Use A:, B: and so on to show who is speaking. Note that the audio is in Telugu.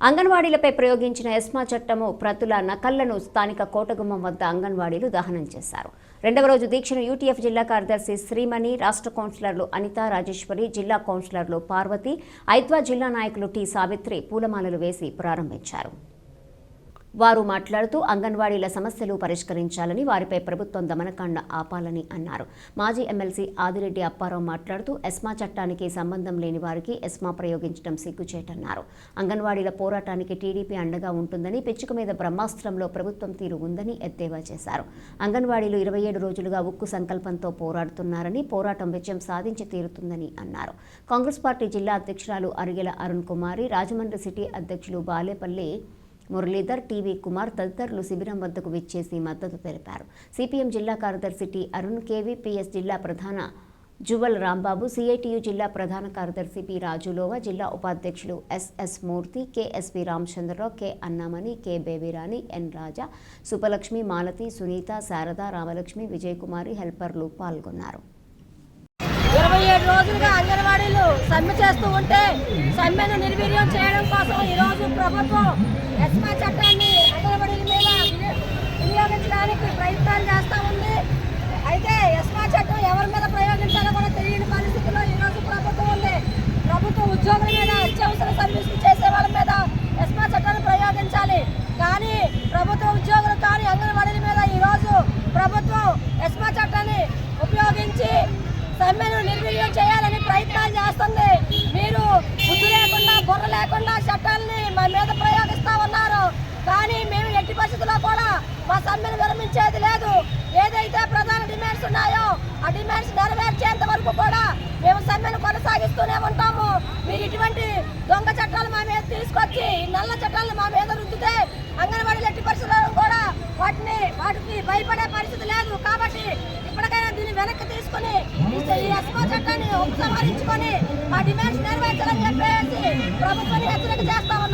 A: అంగన్వాడీలపై ప్రయోగించిన ఎస్మా చట్టము ప్రతుల నకళ్ళను స్థానిక కోటగుమ్మం వద్ద అంగన్వాడీలు దహనం చేశారు. రెండవ రోజు దీక్షను యూటీఎఫ్ జిల్లా కార్యదర్శి శ్రీమణి రాష్ట్ర కౌన్సిలర్లు అనిత రాజేశ్వరి జిల్లా కౌన్సిలర్లు పార్వతి ఐద్వా జిల్లా నాయకులు టి సావిత్రి పూలమాలలు వేసి ప్రారంభించారు. వారు మాట్లాడుతూ అంగన్వాడీల సమస్యలు పరిష్కరించాలని వారిపై ప్రభుత్వం దమనకాండ ఆపాలని అన్నారు. మాజీ ఎమ్మెల్సీ ఆదిరెడ్డి అప్పారావు మాట్లాడుతూ ఎస్మా చట్టానికి సంబంధం లేని వారికి ఎస్మా ప్రయోగించడం సిగ్గుచేటన్నారు. అంగన్వాడీల పోరాటానికి టీడీపీ అండగా ఉంటుందని పిచ్చుక మీద బ్రహ్మాస్త్రంలో ప్రభుత్వం తీరు ఉందని ఎద్దేవా చేశారు. అంగన్వాడీలు ఇరవై ఏడు రోజులుగా ఉక్కు సంకల్పంతో పోరాడుతున్నారని పోరాటం విజయం సాధించి తీరుతుందని అన్నారు. కాంగ్రెస్ పార్టీ జిల్లా అధ్యక్షురాలు అరిగెల అరుణ్ కుమారి రాజమండ్రి సిటీ అధ్యక్షులు బాలేపల్లి మురళీధర్ టీవీ కుమార్ తదితరులు శిబిరం వద్దకు విచ్చేసి మద్దతు తెలిపారు. సిపిఎం జిల్లా కార్యదర్శి టి అరుణ్ కేవీపీఎస్ జిల్లా ప్రధాన జువల్ రాంబాబు సిఐటియు జిల్లా ప్రధాన కార్యదర్శి పి రాజులోవా జిల్లా ఉపాధ్యక్షులు S S Murthy K S P Ramachandra Rao K Annamani K Babyrani N Raja Supalakshmi Malathi Sunitha Sharada Ramalakshmi Vijayakumari హెల్పర్లు పాల్గొన్నారు.
B: ఇరవై ఏడు రోజులుగా అంగన్వాడీలు సమ్మె చేస్తూ ఉంటే సమ్మెను నిర్వీర్యం చేయడం కోసం ఈరోజు ప్రభుత్వం ఎస్మా చట్టం అంగన్వాడీల మీద విని- వినియోగించడానికి ప్రయత్నాలు చేస్తూ ఉంది అయితే ఎస్మా చట్టం ఎవరి మీద ప్రయోగించాలో కూడా తెలియని పరిస్థితిలో ఈరోజు ప్రభుత్వం ఉంది ప్రభుత్వ ఉద్యోగుల మీద అత్యవసర సర్వీసులు చేసే వాళ్ళ మీద ఎస్మా చట్టాన్ని ప్రయోగించాలి కానీ ప్రభుత్వ ఉద్యోగులు కానీ అంగన్వాడీల మీద ఈరోజు ప్రభుత్వం ఎస్మా చట్టాన్ని ఉపయోగించి సమ్మెను నిర్వీర్యం చేయాలని ప్రయత్నాలు చేస్తుంది. మీరు బుద్ధి లేకుండా బుర్ర లేకుండా చట్టాలని మా మీద ప్రయోగిస్తా ఉన్నారు. కానీ మేము ఎట్టి పరిస్థితుల్లో కూడా మా సమ్మెను విరమించేది లేదు. ఏదైతే ప్రధాన డిమాండ్స్ ఉన్నాయో ఆ డిమాండ్స్ నెరవేర్చేంత వరకు కూడా మేము సమ్మెను కొనసాగిస్తూనే ఉంటాము. మీరు ఇటువంటి దొంగ చట్టాలు మా మీద తీసుకొచ్చి నల్ల చట్టాలను మా మీద రుద్దితే అంగన్వాడీలు ఎట్టి పరిస్థితుల్లో కూడా వాటిని వాటికి భయపడే పరిస్థితి లేదు. చేసుకుని ఈ- ఎస్మో చట్టాన్ని ఉపసంహరించుకొని మా డిమాండ్స్ నెరవేర్చాలని చెప్పేసి ప్రభుత్వాన్ని హెచ్చరిక చేస్తాము.